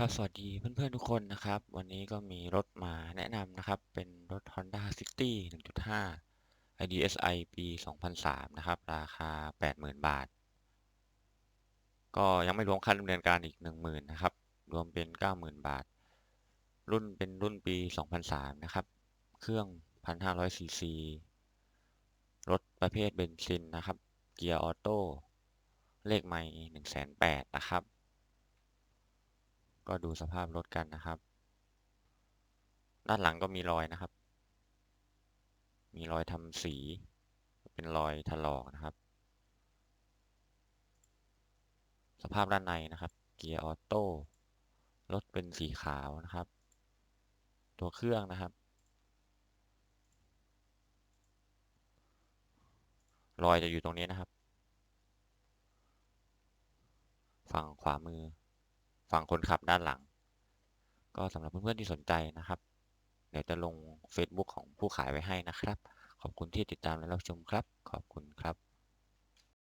ครับสวัสดีเพื่อนๆทุกคนนะครับ วันนี้ก็มีรถมาแนะนำนะครับ เป็นรถ Honda City 1.5 IDSI ปี 2003 นะครับ ราคา 80,000 บาท ก็ยังไม่รวมค่าดำเนินการอีก 10,000 นะครับ รวมเป็น 90,000 บาท รุ่นเป็นรุ่นปี 2003 นะครับ เครื่อง 1,500 ซีซี รถประเภทเบนซินนะครับ เกียร์ออโต้ เลขไม่108,000 นะครับ ก็ดูสภาพรถกันนะครับ ด้านหลังก็มีรอยนะครับ มีรอยทำสี เป็นรอยถลอกนะครับ สภาพด้านในนะครับ เกียร์ออโต้ รถเป็นสีขาวนะครับ ตัวเครื่องนะครับ รอยจะอยู่ตรงนี้นะครับ ฝั่งขวามือ ฝั่งคนขับด้านหลัง ก็สำหรับเพื่อนๆที่สนใจนะครับ เดี๋ยวจะลง Facebook ของผู้ขายไว้ให้นะครับ ขอบคุณที่ติดตามและรับชมครับ ขอบคุณครับ